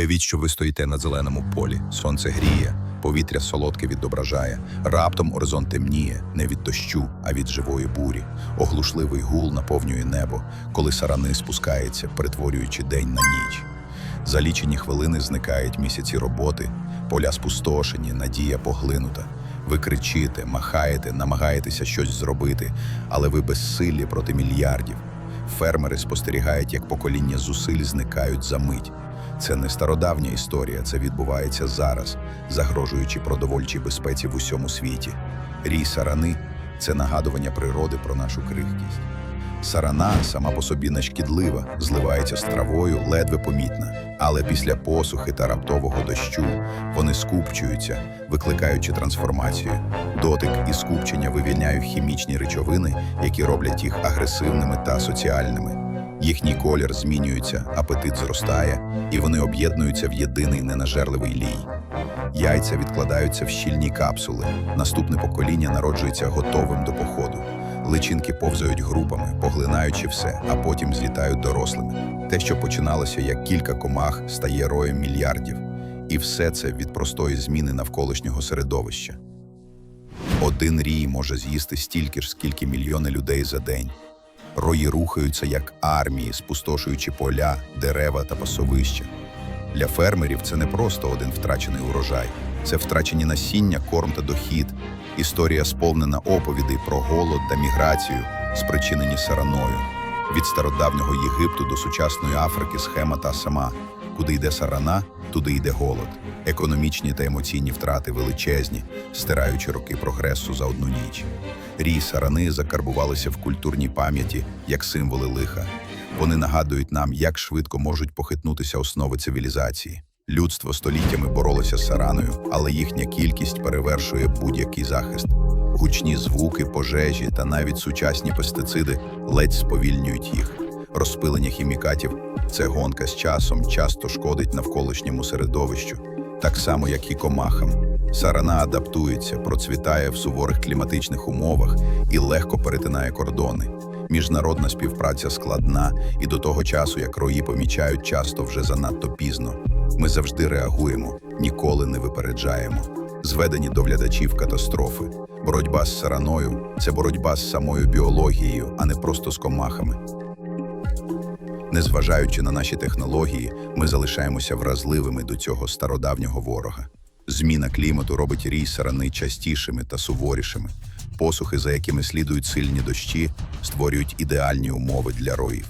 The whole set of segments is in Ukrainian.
Уявіть, що ви стоїте на зеленому полі, сонце гріє, повітря солодке відображає. Раптом горизонт темніє не від дощу, а від живої бурі. Оглушливий гул наповнює небо, коли сарани спускається, перетворюючи день на ніч. За лічені хвилини зникають місяці роботи, поля спустошені, надія поглинута. Ви кричите, махаєте, намагаєтеся щось зробити, але ви безсилі проти мільярдів. Фермери спостерігають, як покоління зусиль зникають за мить. Це не стародавня історія, це відбувається зараз, загрожуючи продовольчій безпеці в усьому світі. Рій сарани це нагадування природи про нашу крихкість. Сарана сама по собі не шкідлива, зливається з травою, ледве помітна. Але після посухи та раптового дощу вони скупчуються, викликаючи трансформацію. Дотик і скупчення вивільняють хімічні речовини, які роблять їх агресивними та соціальними. Їхній колір змінюється, апетит зростає, і вони об'єднуються в єдиний ненажерливий лій. Яйця відкладаються в щільні капсули. Наступне покоління народжується готовим до походу. Личинки повзають групами, поглинаючи все, а потім злітають дорослими. Те, що починалося як кілька комах, стає роєм мільярдів. І все це від простої зміни навколишнього середовища. Один рій може з'їсти стільки ж, скільки мільйони людей за день. Рої рухаються як армії, спустошуючи поля, дерева та пасовища. Для фермерів це не просто один втрачений урожай, це втрачені насіння, корм та дохід. Історія сповнена оповідей про голод та міграцію, спричинені сараною. Від стародавнього Єгипту до сучасної Африки схема та сама. Куди йде сарана, туди йде голод. Економічні та емоційні втрати величезні, стираючи роки прогресу за одну ніч. Рій сарани закарбувалися в культурній пам'яті як символи лиха. Вони нагадують нам, як швидко можуть похитнутися основи цивілізації. Людство століттями боролося з сараною, але їхня кількість перевершує будь-який захист. Гучні звуки, пожежі та навіть сучасні пестициди ледь сповільнюють їх. Розпилення хімікатів це гонка з часом, часто шкодить навколишньому середовищу, так само як і комахам. Сарана адаптується, процвітає в суворих кліматичних умовах і легко перетинає кордони. Міжнародна співпраця складна, і до того часу, як рої помічають, часто вже занадто пізно. Ми завжди реагуємо, ніколи не випереджаємо. Зведені до глядачів катастрофи. Боротьба з сараною це боротьба з самою біологією, а не просто з комахами. Незважаючи на наші технології, ми залишаємося вразливими до цього стародавнього ворога. Зміна клімату робить рій сарани частішими та суворішими. Посухи, за якими слідують сильні дощі, створюють ідеальні умови для роїв.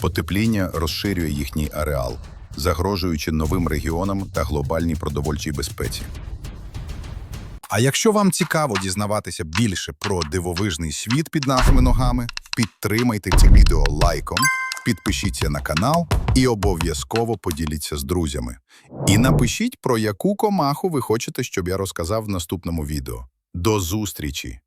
Потепління розширює їхній ареал, загрожуючи новим регіонам та глобальній продовольчій безпеці. А якщо вам цікаво дізнаватися більше про дивовижний світ під нашими ногами, підтримайте це відео лайком, підпишіться на канал і обов'язково поділіться з друзями. І напишіть, про яку комаху ви хочете, щоб я розказав в наступному відео. До зустрічі!